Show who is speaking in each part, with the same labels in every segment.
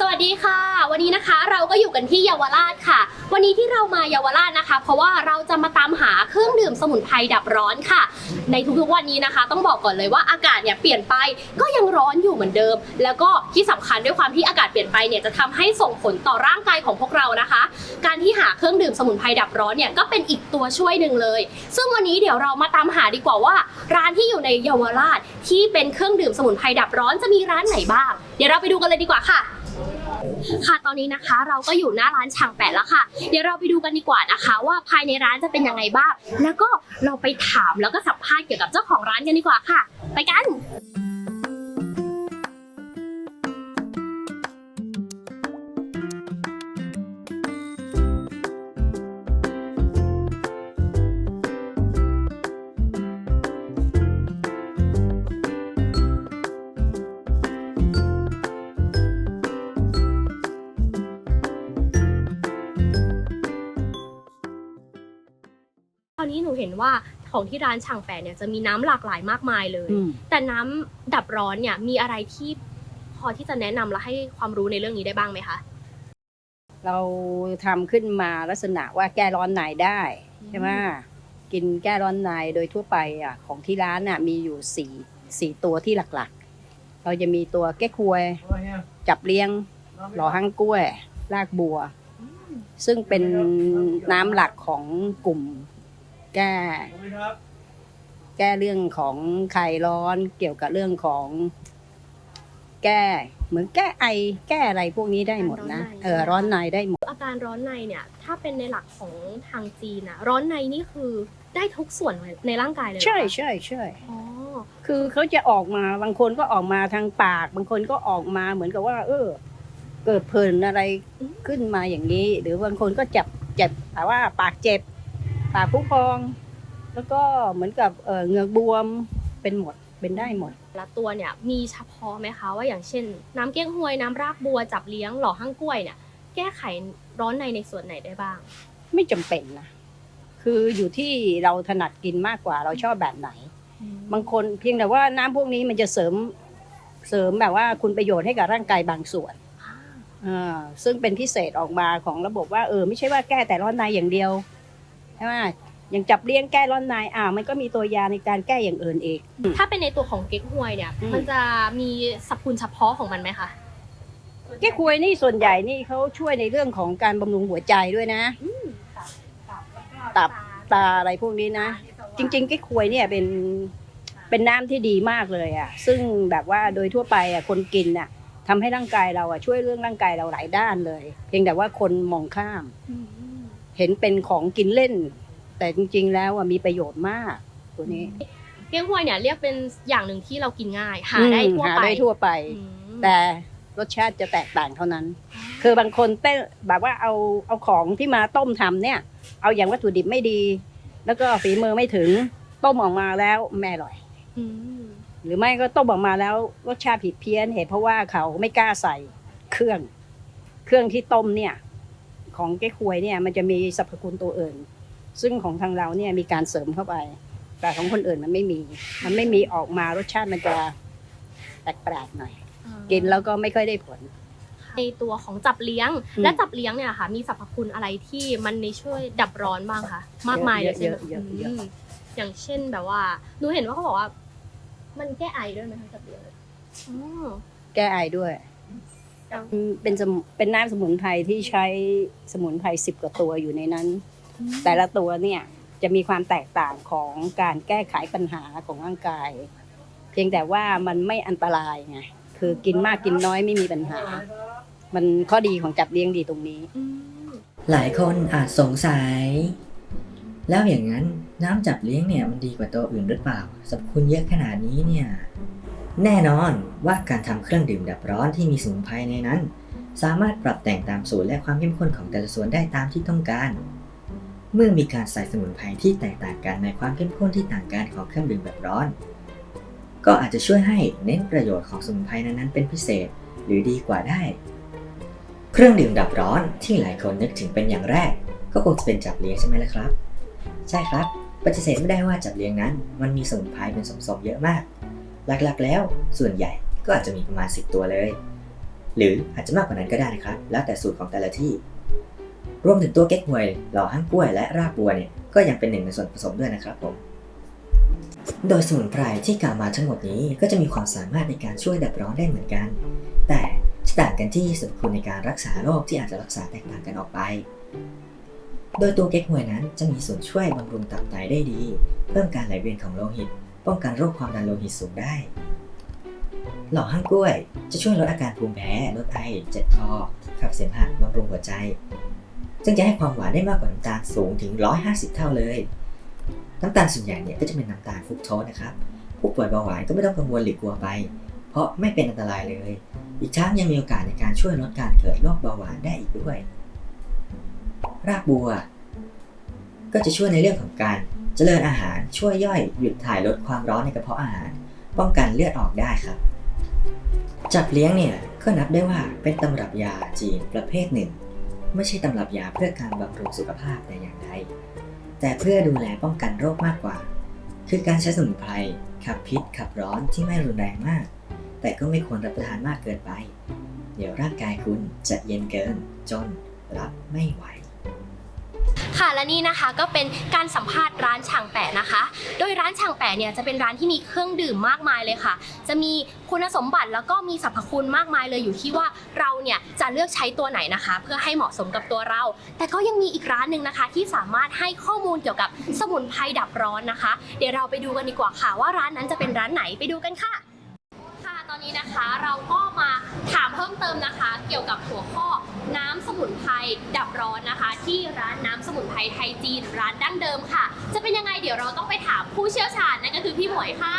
Speaker 1: สวัสดีค่ะ วันนี้นะคะเราก็อยู่กันที่เยาวราชค่ะ วันนี้ที่เรามาเยาวราชนะคะ เพราะว่าเราจะมาตามหาเครื่องดื่มสมุนไพรดับร้อนค่ะ ในทุกๆวันนี้นะคะ ต้องบอกก่อนเลยว่าอากาศเนี่ยเปลี่ยนไปก็ยังร้อนอยู่เหมือนเดิม แล้วก็ที่สำคัญด้วยความที่อากาศเปลี่ยนไปเนี่ยจะทำให้ส่งผลต่อร่างกายของพวกเรานะคะ การที่หาเครื่องดื่มสมุนไพรดับร้อนเนี่ยก็เป็นอีกตัวช่วยหนึ่งเลย ซึ่งวันนี้เดี๋ยวเรามาตามหาดีกว่าว่า ร้านที่อยู่ในเยาวราชที่เป็นเครื่องดื่มสมุนไพรดับร้อนจะมีร้านไหนบ้าง เดี๋ยวเราไปดูกันเลยดีกว่าค่ะ ค่ะตอนนี้นะคะ เราก็อยู่หน้าร้านช่างแปะแล้วค่ะ เดี๋ยวเราไปดูกันดีกว่านะคะ ว่าภายในร้านจะเป็นยังไงบ้าง แล้วก็เราไปถามแล้วก็สัมภาษณ์เกี่ยวกับเจ้าของร้านกันดีกว่าค่ะ ไปกัน นนี้หนูเห็นว่าของที่ร้านช่างแปะเนี่ยจะมีน้ำหลากหลายมากมายเลย
Speaker 2: อืม
Speaker 1: แต่น้ำดับร้อนเนี่ยมีอะไรที่พอที่จะแนะนำและให้ความรู้ในเรื่องนี้ได้บ้างไหมคะ
Speaker 2: เราทำขึ้นมาลักษณะว่าแก้ร้อนในได้ใช่ไหมกินแก้ร้อนในโดยทั่วไปอะของที่ร้านน่ะมีอยู่สี่สี่ตัวที่หลักๆ เราจะมีตัวแก้ควย จับเลี้ยงหล่อห้างกล้วย รากบัว ซึ่งเป็นน้ำหลักของกลุ่ม แก้แก้เรื่องของไข้ร้อนเกี่ยวกับเรื่องของ แก้ เหมือนแก้ไอ แก้อะไรพวกนี้ได้หมดนะเออร้อนในได้หมด
Speaker 1: อาการร้อนในเนี่ย ถ้าเป็นในหลักของทางจีนอะร้อนในนี่คือได้ทุกส่วนในร่างกายเลยเหรอคะ
Speaker 2: ใช่ใช่ใช่
Speaker 1: อ๋อ
Speaker 2: คือเขาจะออกมาบางคนก็ออกมาทางปาก บางคนก็ออกมาเหมือนกับว่า เออ เกิดเพลินอะไรขึ้นมาอย่างนี้ หรือบางคนก็เจ็บเจ็บแต่ว่าปากเจ็บ ปากพุพอง แล้วก็เหมือนกับเออเหงือกบวมเป็นหมดเป็นได้หมด
Speaker 1: แต่ละตัวเนี่ยมีเฉพาะไหมคะว่าอย่างเช่น น้ำเก้งฮวยน้ำรากบัวจับเลี้ยงหล่อห้างกล้วยเนี่ยแก้ไขร้อนในในส่วนไหนได้บ้าง
Speaker 2: ไม่จำเป็นนะคืออยู่ที่เราถนัดกินมากกว่าเราชอบแบบไหน บางคนเพียงแต่ว่าน้ำพวกนี้มันจะเสริมเสริมแบบว่าคุณประโยชน์ให้กับร่างกายบางส่วนอ่าซึ่งเป็นพิเศษออกมาของระบบว่าเออไม่ใช่ว่าแก้แต่ร้อนในอย่างเดียว ใช่ไหมอย่างจับเลี้ยงแก้ร้อนในอ่ามันก็มีตัวยาในการแก้อย่างอื่นอีก
Speaker 1: ถ้าเป็นในตัวของเก๊กฮวยเนี่ย
Speaker 2: อืม
Speaker 1: มันจะมีสรรพคุณเฉพาะของมันไหมคะ
Speaker 2: แก้ควยนี่ส่วนใหญ่นี่เขาช่วยในเรื่องของการบำรุงหัวใจด้วยนะตับตาอะไรพวกนี้นะ จริงๆแก้ควยเนี่ยเป็นเป็นน้ำที่ดีมากเลยอะ ซึ่งแบบว่าโดยทั่วไปอะคนกินอะทำให้ร่างกายเราอะช่วยเรื่องร่างกายเราหลายด้านเลย เพียงแต่ว่าคนมองข้าม เห็นเป็นของกินเล่น แต่จริงๆแล้วอะมีประโยชน์มากตัวนี้
Speaker 1: เก๊กฮวยเนี่ยเรียกเป็นอย่างหนึ่งที่เรากินง่ายหาได้ทั่ว
Speaker 2: หา
Speaker 1: ไป
Speaker 2: ได้ทั่วไป
Speaker 1: อืม
Speaker 2: แต่รสชาติจะแตกต่างเท่านั้น คือบางคนเต้นแบบว่าเอาเอาของที่มาต้มทำเนี่ย เอาอย่างวัตถุดิบไม่ดี แล้วก็ฝีมือไม่ถึงต้มออกมาแล้วแม่อร่อย
Speaker 1: อืม
Speaker 2: หรือไม่ก็ต้มออกมาแล้วรสชาติผิดเพี้ยนเหตุเพราะว่าเขาไม่กล้าใส่เครื่อง เครื่องที่ต้มเนี่ย ของเก๊กฮวยเนี่ยมันจะมีสรรพคุณตัวอื่น ซึ่งของทางเราเนี่ยมีการเสริมเข้าไป แต่ของคนอื่นมันไม่มี มันไม่มีออกมารสชาติมันจะแปลกๆหน่อย กินแล้วก็ไม่ค่อยได้ผล
Speaker 1: ในตัวของจับเลี้ยง
Speaker 2: อืม
Speaker 1: และจับเลี้ยงเนี่ยค่ะ มีสรรพคุณอะไรที่มันในช่วยดับร้อนบ้างคะมากมายเลยใช่ไหม
Speaker 2: เยอะๆเยอะๆ
Speaker 1: อืมอย่างเช่นแบบว่าหนูเห็นว่าเขาบอกว่า มันแก้ไอด้วยไหมคะจับเลี้ยงอ๋อ
Speaker 2: แก้ไอด้วย
Speaker 1: ครับ
Speaker 2: อืม เป็นสมุเป็นน้ำสมุนไพรที่ใช้สมุนไพรสิบกว่าตัวอยู่ในนั้น แต่ละตัวเนี่ยจะมีความแตกต่างของการแก้ไขปัญหาของร่างกาย เพียงแต่ว่ามันไม่อันตรายไงคือกินมากกินน้อยไม่มีปัญหา มันข้อดีของจับเลี้ยงดีตรงนี้
Speaker 1: อืม
Speaker 3: หลายคนอาจสงสัย แล้วอย่างนั้นน้ำจับเลี้ยงเนี่ยมันดีกว่าตัวอื่นหรือเปล่าสรรพคุณเยอะขนาดนี้เนี่ย แน่นอนว่าการทำเครื่องดื่มดับร้อนที่มีสมุนไพรในนั้น สามารถปรับแต่งตามสูตรและความเข้มข้นของแต่ละส่วนได้ตามที่ต้องการ เมื่อมีการใส่สมุนไพรที่แตกต่างกันในความเข้มข้นที่ต่างกันของเครื่องดื่มแบบร้อน ก็อาจจะช่วยให้เน้นประโยชน์ของสมุนไพรนั้นๆเป็นพิเศษหรือดีกว่าได้ เครื่องดื่มดับร้อนที่หลายคนนึกถึงเป็นอย่างแรก ก็คงจะเป็นจับเลี้ยงใช่ไหมล่ะครับ ใช่ครับปฏิเสธไม่ได้ว่าจับเลี้ยงนั้น มันมีสมุนไพรเป็นสมทบเยอะมาก หลักๆแล้ว ส่วนใหญ่ก็อาจจะมีประมาณ 10 ตัวเลย หรืออาจจะมากกว่านั้นก็ได้นะครับ แล้วแต่สูตรของแต่ละที่ รวมถึงตัวเก๊กฮวย หล่อห้างกล้วยและรากบัวเนี่ย ก็ยังเป็นหนึ่งในส่วนผสมด้วยนะครับผม โดยสมุนไพรที่กล่าวมาทั้งหมดนี้ก็จะมีความสามารถในการช่วยดับร้อนได้เหมือนกัน แต่ต่างกันที่สรรพคุณในการรักษาโรคที่อาจจะรักษาแตกต่างกันออกไป โดยตัวเก๊กฮวยนั้นจะมีส่วนช่วยบำรุงตับไตได้ดี เพิ่มการไหลเวียนของโลหิต ป้องกันโรคความดันโลหิตสูงได้ หล่อห้างกล้วยจะช่วยลดอาการภูมิแพ้ลดไอเจ็บคอขับเสมหะบำรุงหัวใจ ซึ่งจะให้ความหวานได้มากกว่าน้ำตาลสูงถึง 150 เท่าเลย น้ำตาลส่วนใหญ่เนี่ยก็จะเป็นน้ำตาลฟรุกโตสนะครับ ผู้ป่วยเบาหวานก็ไม่ต้องกังวลหรือกลัวไป เพราะไม่เป็นอันตรายเลย อีกทั้งยังมีโอกาสในการช่วยลดการเกิดโรคเบาหวานได้อีกด้วย รากบัว ก็จะช่วยในเรื่องของการ เจริญอาหารช่วยย่อยหยุดถ่ายลดความร้อนในกระเพาะอาหาร ป้องกันเลือดออกได้ครับ จับเลี้ยงเนี่ยก็นับได้ว่าเป็นตำรับยาจีนประเภทหนึ่ง ไม่ใช่ตำรับยาเพื่อการบำรุงสุขภาพแต่อย่างใดแต่เพื่อดูแลป้องกันโรคมากกว่า คือการใช้สมุนไพรขับพิษขับร้อนที่ไม่รุนแรงมาก แต่ก็ไม่ควรรับประทานมากเกินไป เดี๋ยวร่างกายคุณจะเย็นเกินจนรับไม่ไหว
Speaker 1: ค่ะและนี่นะคะก็เป็นการสัมภาษณ์ร้านช่างแปะนะคะ โดยร้านช่างแปะเนี่ยจะเป็นร้านที่มีเครื่องดื่มมากมายเลยค่ะ จะมีคุณสมบัติแล้วก็มีสรรพคุณมากมายเลยอยู่ที่ว่าเราเนี่ยจะเลือกใช้ตัวไหนนะคะ เพื่อให้เหมาะสมกับตัวเรา แต่ก็ยังมีอีกร้านหนึ่งนะคะ ที่สามารถให้ข้อมูลเกี่ยวกับสมุนไพรดับร้อนนะคะ เดี๋ยวเราไปดูกันดีกว่าค่ะ ว่าร้านนั้นจะเป็นร้านไหนไปดูกันค่ะ ค่ะตอนนี้นะคะเราก็มาถามเพิ่มเติมนะคะ เกี่ยวกับหัวข้อ น้ำสมุนไพรดับร้อนนะคะ ที่ร้านน้ำสมุนไพรไทยจีนร้านดั้งเดิมค่ะ จะเป็นยังไงเดี๋ยวเราต้องไปถามผู้เชี่ยวชาญนั่นก็คือพี่หมวยค่ะ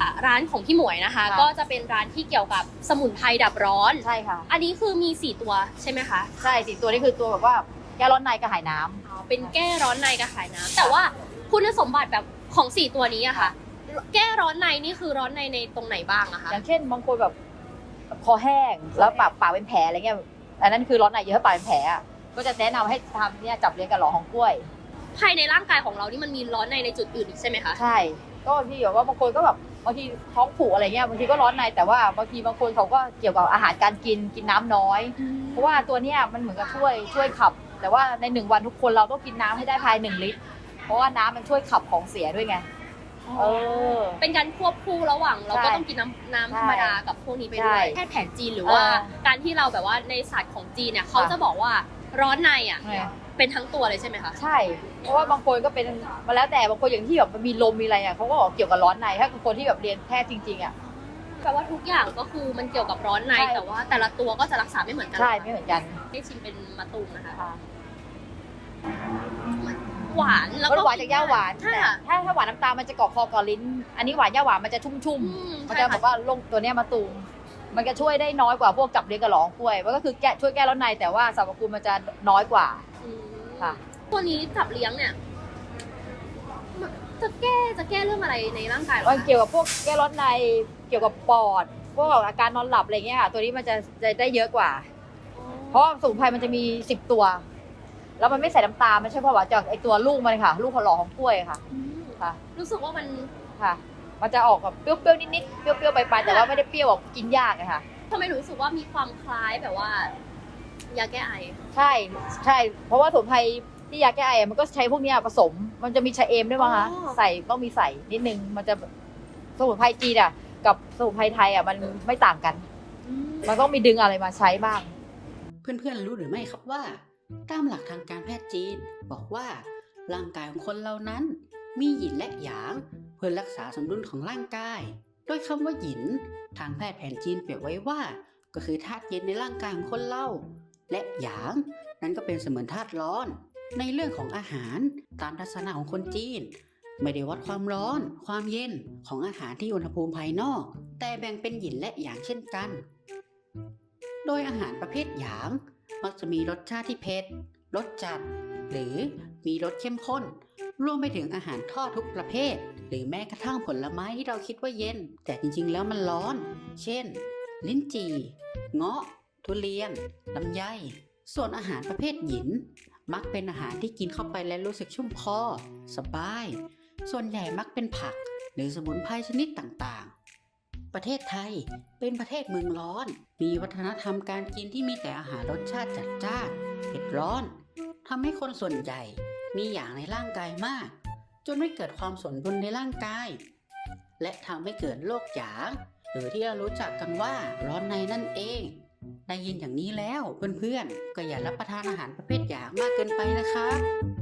Speaker 1: อะร้านของพี่หมวยนะคะ
Speaker 4: ค่ะ
Speaker 1: ก็จะเป็นร้านที่เกี่ยวกับสมุนไพรดับร้อน
Speaker 4: ใช่ค่ะ
Speaker 1: อันนี้คือมี 4 ตัวใช่ไหมคะ
Speaker 4: ใช่สี่ตัวนี้คือตัวแบบว่า แก้ร้อนในกระหายน้ำ
Speaker 1: อ๋อเป็นแก้ร้อนในกระหายน้ำแต่ว่าคุณสมบัติแบบของ4ตัวนี้อะค่ะ แก้ร้อนในนี่คือร้อนในในตรงไหนบ้างอะคะ
Speaker 4: อย่างเช่นบางคนแบบคอแห้งแล้วปากปากเป็นแผลอะไรเงี้ยอันนั้นคือร้อนในเยอะปากเป็นแผลอะก็จะแนะนำให้ทำเนี่ยจับเลี้ยงกับหลอของกล้วย
Speaker 1: ภายในร่างกายของเรานี่มันมีร้อนในในจุดอื่นอีกใช่ไหมคะ
Speaker 4: ใช่ ก็ที่แบบว่าบางคนก็แบบบางทีท้องผูกอะไรเงี้ยบางทีก็ร้อนในแต่ว่าบางทีบางคนเขาก็เกี่ยวกับอาหารการกินกินน้ำน้อย เพราะว่าตัวเนี้ยมันเหมือนกับช่วยช่วยขับ แต่ว่าในหนึ่งวันทุกคนเราต้องกินน้ำให้ได้ภายหนึ่งลิตร เพราะว่าน้ำมันช่วยขับของเสียด้วยไง เออ
Speaker 1: เป็นการควบคู่ระหว่างเราก็
Speaker 4: ใช่
Speaker 1: ต้องกินน้ำน้ำ
Speaker 4: ใช่
Speaker 1: ธรรมดากับพวกนี้ไปด้วย
Speaker 4: ใช่
Speaker 1: แพทย์แผนจีนหรือว่า
Speaker 4: เออ
Speaker 1: การที่เราแบบว่าในศาสตร์ของจีนเนี่ยเขา
Speaker 4: ค่ะ
Speaker 1: จะบอกว่าร้อนในอะ
Speaker 4: เนี่ย
Speaker 1: เป็นทั้งตัวเลยใช่ไหมคะ
Speaker 4: ใช่ เพราะว่าบางคนก็เป็นมาแล้วแต่บางคนอย่างที่แบบมันมีลมมีอะไรอะเขาก็บอกเกี่ยวกับร้อนในถ้าคนที่แบบเรียนแพทย์จริงๆอะ
Speaker 1: แปลว่าทุกอย่างก็คือมันเกี่ยวกับร้อนใน
Speaker 4: ใช่
Speaker 1: แต่ว่า แต่ละตัวก็จะรักษาไม่เหมือนกัน
Speaker 4: ใช่
Speaker 1: หรอคะ
Speaker 4: ไม่เหมือนกัน
Speaker 1: ให้ชิมเป็นมะตูมนะคะ
Speaker 4: ค่ะ
Speaker 1: หวานแล้ว
Speaker 4: ร
Speaker 1: ก็
Speaker 4: สหวานจากย่าหวาน
Speaker 1: ค่ะ
Speaker 4: แต่ถ้าถ้าหวานน้ำตาลมันจะเกาะคอเกาะลิ้น อันนี้หวานย่าหวานมันจะชุ่ม
Speaker 1: อืม
Speaker 4: ๆมัน
Speaker 1: ใช่
Speaker 4: จะแบ
Speaker 1: ค่ะ
Speaker 4: บว่าลงตัวเนี้ยมาตูมมันจะช่วยได้น้อยกว่าพวกจับเลี้ยงกระหลองกล้วย มันก็คือแก้ช่วยแก้ร้อนในแต่ว่าสรรพคุณมันจะน้อยกว่า
Speaker 1: อืม
Speaker 4: ค่ะ
Speaker 1: ตัวนี้จับเลี้ยงเนี่ยจะแก้จะแก้เรื่องอะไรในร่างกายเหรอ
Speaker 4: มัน
Speaker 1: คะ
Speaker 4: เกี่ยวกับพวกแก้ร้อนในเกี่ยวกับปอดพวกอาการนอนหลับอะไรเงี้ยค่ะ ตัวนี้มันจะจะได้เยอะกว่า เพราะว่าสมุนไพรมันจะมีสิบตัว แล้วมันไม่ใส่น้ำตาลไม่ใช่เพราะว่าจากไอตัวลูกมันค่ะ ลูกขอหล่อของกล้วยค่ะ
Speaker 1: อืม
Speaker 4: ค่ะ
Speaker 1: รู้สึกว่ามัน
Speaker 4: ค่ะ มันจะออกแบบเปรี้ยวๆนิดๆเปรี้ยวๆไปลายๆแต่ว่าไม่ได้เปรี้ยวแบบกินยากอะค่ะ
Speaker 1: ทำไมหนูรู้สึกว่ามีความคล้ายแบบว่ายาแก้ไอ
Speaker 4: ใช่ใช่ เพราะว่าสมุนไพรที่ยาแก้ไออะมันก็ใช้พวกเนี้ยผสม มันจะมีชะเอมด้วยมั้งคะ
Speaker 1: อ๋อ
Speaker 4: ใส่ต้องมีใส่นิดนึงมันจะสมุนไพรจีนอะ กับสมุนไพรไทยอะมันไม่ต่างกัน มันต้องมีดึงอะไรมาใช้บ้าง
Speaker 5: เพื่อนๆรู้หรือไม่ครับว่า ตามหลักทางการแพทย์จีน บอกว่าร่างกายของคนเรานั้น มีหยินและหยาง เพื่อรักษาสมดุลของร่างกาย โดยคำว่าหยิน ทางแพทย์แผนจีนเปรียบไว้ว่า ก็คือธาตุเย็นในร่างกายของคนเราและหยาง นั้นก็เป็นเสมือนธาตุร้อน ในเรื่องของอาหารตามทัศนะของคนจีน ไม่ได้วัดความร้อน ความเย็นของอาหารที่อุณหภูมิภายนอก แต่แบ่งเป็นหยินและหยางเช่นกัน โดยอาหารประเภทหยาง มักจะมีรสชาติที่เผ็ดรสจัด หรือมีรสเข้มข้น รวมไปถึงอาหารทอดทุกประเภท หรือแม้กระทั่งผลไม้ที่เราคิดว่าเย็น แต่จริงๆ แล้วมันร้อน เช่น ลิ้นจี่ เงาะ ทุเรียนลำไย ส่วนอาหารประเภทหยิน มักเป็นอาหารที่กินเข้าไปแล้วรู้สึกชุ่มคอ สบาย ส่วนใหญ่มักเป็นผักหรือสมุนไพรชนิดต่างๆ ประเทศไทยเป็นประเทศเมืองร้อน มีวัฒนธรรมการกินที่มีแต่อาหารรสชาติจัดจ้านเผ็ดร้อนทำให้คนส่วนใหญ่มีอย่างในร่างกายมาก จนไม่เกิดความสมดุลในร่างกาย และทำให้เกิดโรคหยาง หรือที่เรารู้จักกันว่าร้อนในนั่นเอง ได้ยินอย่างนี้แล้วเพื่อนๆก็อย่ารับประทานอาหารประเภทหยางมากเกินไปนะครับ